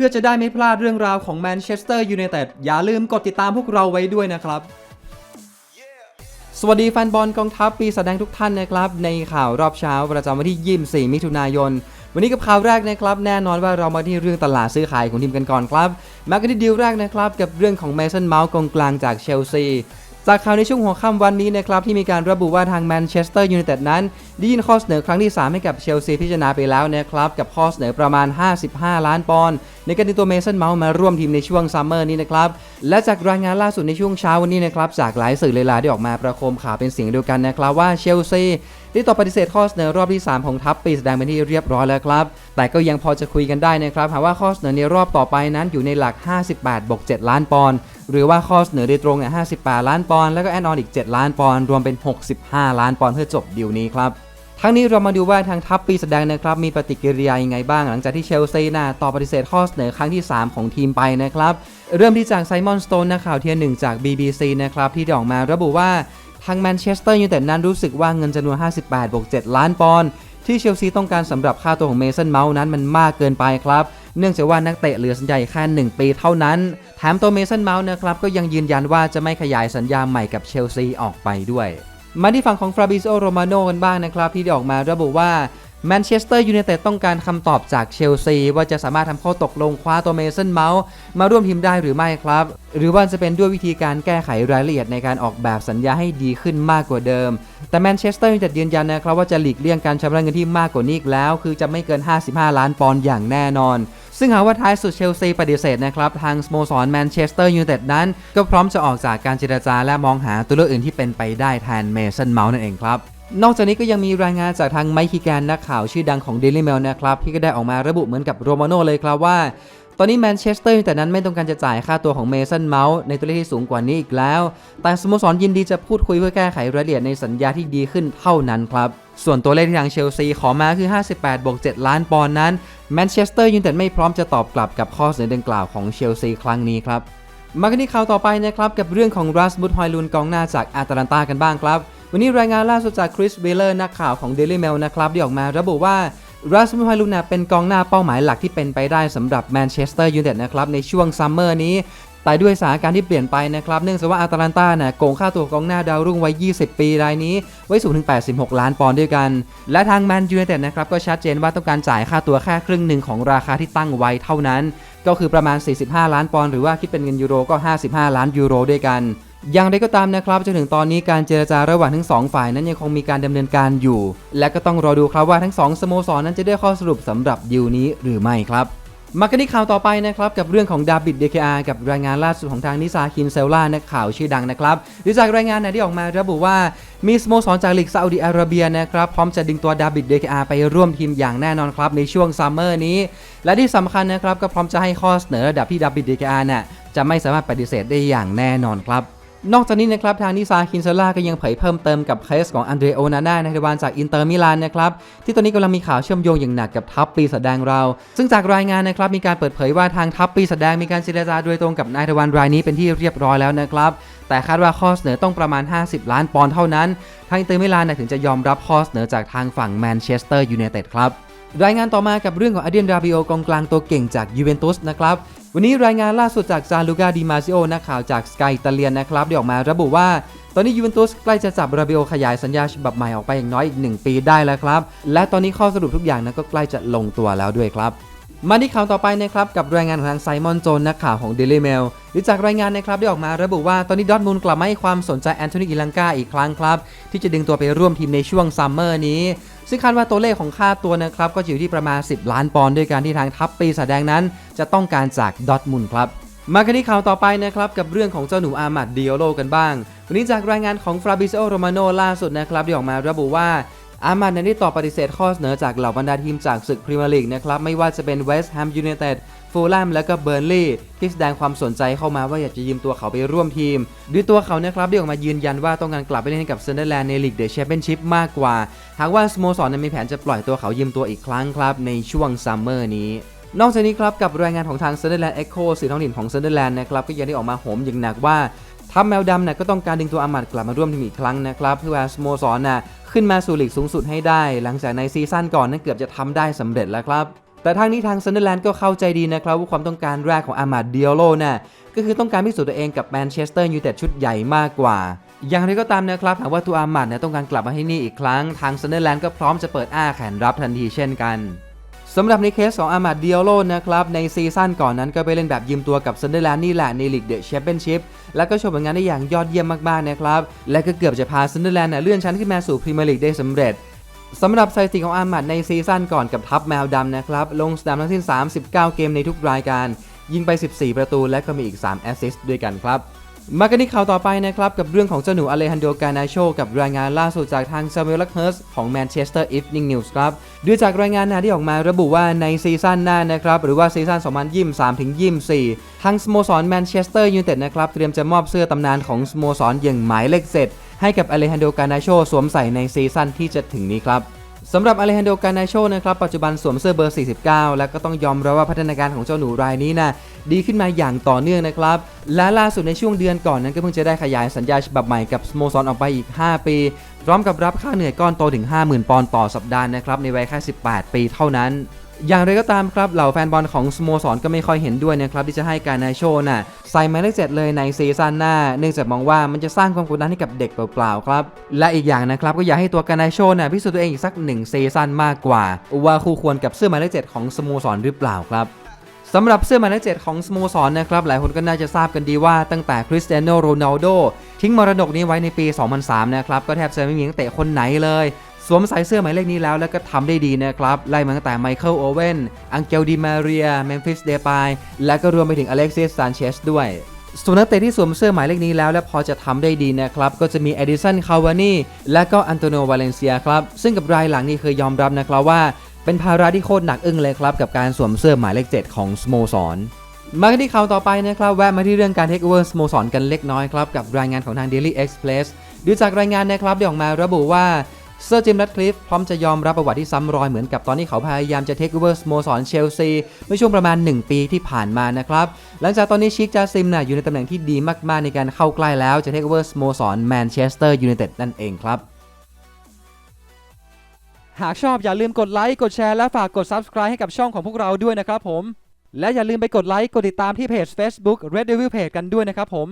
พื่อจะได้ไม่พลาดเรื่องราวของแมนเชสเตอร์ยูไนเต็ดอย่าลืมกดติดตามพวกเราไว้ด้วยนะครับ สวัสดีแฟนบอลกองทัพปีแสดงทุกท่านนะครับ ในข่าวรอบเช้าประจำวันที่ 24 มิถุนายน วันนี้กับข่าวแรกนะครับ แน่นอนว่าเรามาที่เรื่องตลาดซื้อขายของทีมกันก่อนครับ มากันที่ดีลแรกนะครับ กับเรื่องของเมสันเมาส์กองกลางจากเชลซี จากข่าวในช่วงหัวค่ำวันนี้นะครับที่มีการระบุว่าทางแมนเชสเตอร์ยูไนเต็ดนั้นได้ยื่นข้อเสนอครั้งที่ 3 ให้กับเชลซีพิจารณาไปแล้วนะครับกับข้อเสนอประมาณ 55 ล้านปอนด์ในการดึงตัวเมสันเมาส์มาร่วมทีมในช่วงซัมเมอร์นี้นะครับและจากรายงานล่าสุดในช่วงเช้าวันนี้นะครับจากหลายสื่อเลยลาได้ออกมาประโคมข่าวเป็นเสียงเดียวกันนะครับว่าเชลซีได้ตอบปฏิเสธข้อเสนอรอบที่ 3 ของทัพปีแสดงเป็นที่เรียบร้อยแล้วครับ แต่ก็ยังพอจะคุยกันได้นะครับหากว่าข้อเสนอในรอบต่อไปนั้นอยู่ในหลัก 58บวก7ล้านปอนด์หรือว่าข้อเสนอโดยตรงเนี่ย58 ล้านปอนด์แล้วก็แอนออนอีก 7 ล้านปอนด์รวมเป็น 65 ล้านปอนด์เพื่อจบดีลนี้ครับทั้งนี้เรามาดูว่าทางทัพปีแสดงนะครับมีปฏิกิริยายังไงบ้างหลังจากที่เชลซีน่ะตอบปฏิเสธข้อเสนอครั้งที่ 3 ของทีมไปนะครับ เริ่มที่จากไซมอนสโตนนักข่าวเทียร์หนึ่งจาก BBC นะครับที่ได้ออกมาระบุว่าทางแมนเชสเตอร์ยูไนเต็ดนั้นรู้สึกว่าเงินจำนวน 58บวก7ล้านปอนด์ ที่เชลซีต้องการสำหรับค่าตัวของเมสันเมาส์นั้นมันมากเกินไปครับ เนื่องจากว่านักเตะเหลือสัญญาแค่ 1 ปีเท่านั้น แถมตัวเมสันเมาส์นะครับก็ยังยืนยันว่าจะไม่ขยายสัญญาใหม่กับเชลซีออกไปด้วย มาที่ฝั่งของฟราบิโซโรมาโนกันบ้างนะครับที่ได้ออกมาระบุว่า แมนเชสเตอร์ยูไนเต็ดต้องการคำตอบจากเชลซี ว่าจะสามารถทำข้อตกลงคว้าตัวเมสันเมาส์มาร่วมทีมได้หรือไม่ครับ หรือว่าจะเป็นด้วยวิธีการแก้ไขรายละเอียดในการออกแบบสัญญาให้ดีขึ้นมากกว่าเดิม แต่แมนเชสเตอร์ยูไนเต็ดยืนยันนะครับว่าจะหลีกเลี่ยงการชำระเงินที่มากกว่านี้อีกแล้ว คือจะไม่เกิน 55 ล้านปอนด์อย่างแน่นอน ซึ่งหากว่าท้ายสุดเชลซีปฏิเสธนะครับทางสโมสรแมนเชสเตอร์ยูไนเต็ดนั้น ก็พร้อมจะออกจากการเจรจาและมองหาตัวเลือกอื่นที่เป็นไปได้แทนเมสันเมาส์นั่นเองครับ นอกจากนี้ก็ยังมีรายงานจากทางไมค์คิแกนนักข่าวชื่อดังของ Daily Mail นะครับ ที่ก็ได้ออกมาระบุเหมือนกับโรมาโน่เลยครับว่า ตอนนี้แมนเชสเตอร์แต่นั้นไม่ต้องการจะจ่ายค่าตัวของเมสันเมาส์ในตัวเลขที่สูงกว่านี้อีกแล้ว แต่สโมสรยินดีจะพูดคุยเพื่อแก้ไขรายละเอียดในสัญญาที่ดีขึ้นเท่านั้นครับส่วนตัวเลขที่ทางเชลซีขอมาคือ 58 บวก 7 ล้านปอนด์นั้นแมนเชสเตอร์ยูไนเต็ดไม่พร้อมจะตอบกลับกับข้อเสนอดังกล่าวของเชลซีครั้งนี้ครับ มากันที่ข่าวต่อไปนะครับ กับเรื่องของรัสมุดฮอยลุนกองหน้าจากอาตแลนตากันบ้างครับ วันนี้รายงานล่าสุดจากคริสเบลเลอร์นักข่าวของ Daily Mail นะครับได้ออกมาระบุว่ารัสมุดฮอยลุนเป็นกองหน้าเป้าหมายหลักที่เป็นไปได้สำหรับแมนเชสเตอร์ยูไนเต็ดนะครับในช่วงซัมเมอร์นี้แต่ด้วยสถานการณ์ที่เปลี่ยนไปนะครับ เนื่องจากว่าอาตแลนตาเนี่ยโกงค่าตัวกองหน้าดาวรุ่งวัย20 ปีรายนี้ ไว้สูงถึง 86 ล้านปอนด์ด้วยกัน และทางแมนยูไนเต็ดนะครับ ก็ชัดเจนว่าต้องการจ่ายค่าตัวแค่ครึ่งหนึ่งของราคาที่ตั้งไว้เท่านั้น ก็คือประมาณ 45 ล้านปอนด์หรือว่าคิดเป็นเงินยูโรก็ 55 ล้านยูโรด้วยกัน อย่างไรก็ตามนะครับจนถึงตอนนี้การเจรจาระหว่างทั้งสองฝ่ายนั้นยังคงมีการดำเนินการอยู่ และก็ต้องรอดูครับว่าทั้งสองสโมสรนั้นจะได้ข้อสรุปสำหรับดีลนี้หรือไม่ครับมากันที่ข่าวต่อไปนะครับกับเรื่องของดาบิดเดคอากับรายงานล่าสุดของทางนิซาคินเซลล่านักข่าวชื่อดังนะครับหรือจากรายงานนะที่ออกมาระบุว่ามีสโมสรจากลีกซาอุดิอาระเบียนะครับพร้อมจะดึงตัวดาบิดเดคอาไปร่วมทีมอย่างแน่นอนครับในช่วงซัมเมอร์นี้ และที่สำคัญนะครับก็พร้อมจะให้ข้อเสนอระดับที่ดาบิดเดคอาเนี่ยจะไม่สามารถปฏิเสธได้อย่างแน่นอนครับ นอกจากนี้นะครับทางนิซาคินเซล่าก็ยังเผยเพิ่มเติมกับเคสของอันเดรโอนาน่าในทวานจากอินเตอร์มิลานนะครับที่ตอนนี้กำลังมีข่าวเชื่อมโยงอย่างหนักกับทัพปีแดงเรา ซึ่งจากรายงานนะครับมีการเปิดเผยว่าทางทัพปีแดงมีการเจรจาโดยตรงกับนายทวานรายนี้เป็นที่เรียบร้อยแล้วนะครับแต่คาดว่าข้อเสนอต้องประมาณ 50 ล้านปอนด์เท่านั้น ทางอินเตอร์มิลานถึงจะยอมรับข้อเสนอจากทางฝั่งแมนเชสเตอร์ยูไนเต็ดครับรายงานต่อมากับเรื่องของอเดียนราบิโอกองกลางตัวเก่งจากยูเวนตุสนะครับ วันนี้รายงานล่าสุดจากจาลูกาดิมาซิโอนักข่าวจากสกายอิตาเลียนนะครับได้ออกมาระบุว่า ตอนนี้ยูเวนตุสใกล้จะจับราบิโอขยายสัญญาฉบับใหม่ออกไปอย่างน้อยอีก 1 ปีได้แล้วครับ และตอนนี้ข้อสรุปทุกอย่างนั้นก็ใกล้จะลงตัวแล้วด้วยครับมาที่ข่าวต่อไปนะครับกับรายงานของทางไซมอนโจนนักข่าวของ Daily Mail หรือจากรายงานนะครับได้ออกมาระบุว่าตอนนี้ดอทมุนกลับมาให้ความสนใจแอนโทนีอิลังกาอีกครั้งครับ ที่จะดึงตัวไปร่วมทีมในช่วงซัมเมอร์นี้ ซึ่งคาดว่าตัวเลขของค่าตัวนะครับก็อยู่ที่ประมาณ 10 ล้านปอนด์ด้วยการที่ทางทัพปีแสดงนั้น จะต้องการจากดอทมุนครับมากันที่ข่าวต่อไปนะครับกับเรื่องของเจ้าหนูอามัดดิโอโลกันบ้าง วันนี้จากรายงานของฟราบิโซโรมาโนล่าสุดนะครับได้ออกมาระบุว่า อามัดนั้นได้ตอบปฏิเสธข้อเสนอจากเหล่าบรรดาทีมจากศึกพรีเมียร์ลีกนะครับไม่ว่าจะเป็นเวสต์แฮมยูไนเต็ดฟูลแลมและก็เบอร์นลีย์ที่แสดงความสนใจเข้ามาว่าอยากจะยืมตัวเขาไปร่วมทีมด้วยตัวเขานะครับได้ออกมายืนยันว่าต้องการกลับไปเล่นกับเซนเดอร์แลนด์ในลีกเดอะแชมเปี้ยนชิพมากกว่า หากว่าสโมสรนั้นมีแผนจะปล่อยตัวเขายืมตัวอีกครั้งครับในช่วงซัมเมอร์นี้นอกจากนี้ครับกับรายงานของทางเซนเดอร์แลนด์เอ็กโคสื่อท้องถิ่นของเซนเดอร์แลนด์นะครับก็ยังได้ออกมาโหมอย่างหนักว่าทัพแมวดำน่ะก็ต้องการดึงตัวอามัดกลับมาร่วมทีมอีกครั้งนะครับเพื่อสโมสรนะ ขึ้นมาสู่ลีกสูงสุดให้ได้ หลังจากในซีซั่นก่อนนั้นเกือบจะทำได้สำเร็จแล้วครับ แต่ทางนี้ทางซันเดอร์แลนด์ก็เข้าใจดีนะครับว่าความต้องการแรกของอามาดเดียโลน่ะก็คือต้องการพิสูจน์ตัวเองกับแมนเชสเตอร์ยูไนเต็ดชุดใหญ่มากกว่าอย่างไรก็ตามนะครับหากว่าตัวอามาดเนี่ยต้องการกลับมาที่นี่อีกครั้ง ทางซันเดอร์แลนด์ก็พร้อมจะเปิดอ้าแขนรับทันทีเช่นกัน สำหรับในเคสของอามาดเดียโลนะครับ ในซีซั่นก่อนนั้นก็ไปเล่นแบบยืมตัวกับซันเดอร์แลนด์นี่แหละในลีกเดอะแชมเปี้ยนชิพแล้วก็โชว์ผลงานได้อย่างยอดเยี่ยมมากๆนะครับ และก็เกือบจะพาซันเดอร์แลนด์เลื่อนชั้นขึ้นมาสู่พรีเมียร์ลีกได้สำเร็จสำหรับสถิติของอามัดในซีซั่นก่อนกับทัพแมวดำนะครับ ลงสนามทั้งสิ้น 39 เกมในทุกรายการ ยิงไป 14 ประตูและก็มีอีก 3 แอสซิสต์ด้วยกันครับ มากันที่ข่าวต่อไปนะครับกับเรื่องของเจ้าหนูอเลฮันโดกานาโชกับรายงานล่าสุดจากทางซามูเอลเฮิร์สของแมนเชสเตอร์อีฟนิงนิวส์ครับด้วยจากรายงานนะที่ออกมาระบุว่าในซีซั่นหน้านะครับหรือว่าซีซั่น2023ถึง24ทางสโมสรแมนเชสเตอร์ยูไนเต็ดนะครับเตรียมจะมอบเสื้อตำนานของสโมสรอย่างหมายเลขเซตให้กับอเลฮันโดกานาโชสวมใส่ในซีซั่นที่จะถึงนี้ครับ สำหรับอเลฮันโดกานาโชนะครับปัจจุบันสวมเสื้อเบอร์ 49 และก็ต้องยอมรับว่าพัฒนาการของเจ้าหนูรายนี้นะดีขึ้นมาอย่างต่อเนื่องนะครับ และล่าสุดในช่วงเดือนก่อนนั้นก็เพิ่งจะได้ขยายสัญญาฉบับใหม่กับสโมสรออกไปอีก 5 ปี พร้อมกับรับค่าเหนื่อยก้อนโตถึง 50,000 ปอนด์ต่อสัปดาห์นะครับในวัยแค่ 18 ปีเท่านั้น อย่างไรก็ตามครับเหล่าแฟนบอลของสโมสรก็ไม่ค่อยเห็นด้วยนะครับที่จะให้การนาโชน่ะใส่หมายเลขเจ็ดเลยในซีซั่นหน้า เนื่องจากมองว่ามันจะสร้างความกดดันให้กับเด็กเปล่าๆครับ และอีกอย่างนะครับก็อยากให้ตัวการนาโชน่ะพิสูจน์ตัวเองอีกสักหนึ่งซีซั่นมากกว่า ว่าคู่ควรกับเสื้อหมายเลขเจ็ดของสโมสรหรือเปล่าครับสำหรับเสื้อหมายเลขเจ็ดของสโมสรนะครับ หลายคนก็น่าจะทราบกันดีว่าตั้งแต่คริสเตียโนโรนัลโดทิ้งมรดกนี้ไว้ในปี 2003 นะครับ ก็แทบจะไม่มีนักเตะคนไหนเลย สวมใส่เสื้อหมายเลขนี้แล้วแล้วก็ทำได้ดีนะครับ ไล่มาตั้งแต่ไมเคิลโอเว่น อังเกลดิมาเรีย เมมฟิสเดปายและก็รวมไปถึงอเล็กซิสซานเชสด้วยส่วนนักเตะที่สวมเสื้อหมายเลขนี้แล้วและพอจะทำได้ดีนะครับ ก็จะมีเอดิสันคาวานีและก็อันโตโนวาเลนเซียครับ ซึ่งกับรายหลังนี่เคยยอมรับนะครับว่า เป็นภาระที่โคตรหนักอึ้งเลยครับ กับการสวมเสื้อหมายเลข 7 ของสโมสร มากันที่ข่าวต่อไปนะครับ แวะมาที่เรื่องการเทคโอเวอร์สโมสรกันเล็กน้อยครับ กับรายงานของทาง Daily Express ดูจากรายงานนะครับได้ออกมาระบุว่า เซอร์จิมแรดคลิฟพร้อมจะยอมรับประวัติที่ซ้ำรอยเหมือนกับตอนที่เขาพยายามจะเทคโอเวอร์สโมสรเชลซีเมื่อช่วงประมาณ 1 ปีที่ผ่านมานะครับ หลังจากตอนนี้ชิคจาซิมนะอยู่ในตำแหน่งที่ดีมากๆในการเข้าใกล้แล้วจะเทคโอเวอร์สโมสรแมนเชสเตอร์ยูไนเต็ดนั่นเองครับหากชอบอย่าลืมกดไลค์ กดแชร์ และฝากกด Subscribe ให้กับช่องของพวกเราด้วยนะครับผม และอย่าลืมไปกดไลค์ กดติดตามที่เพจ Facebook Red Devil Page กันด้วยนะครับผม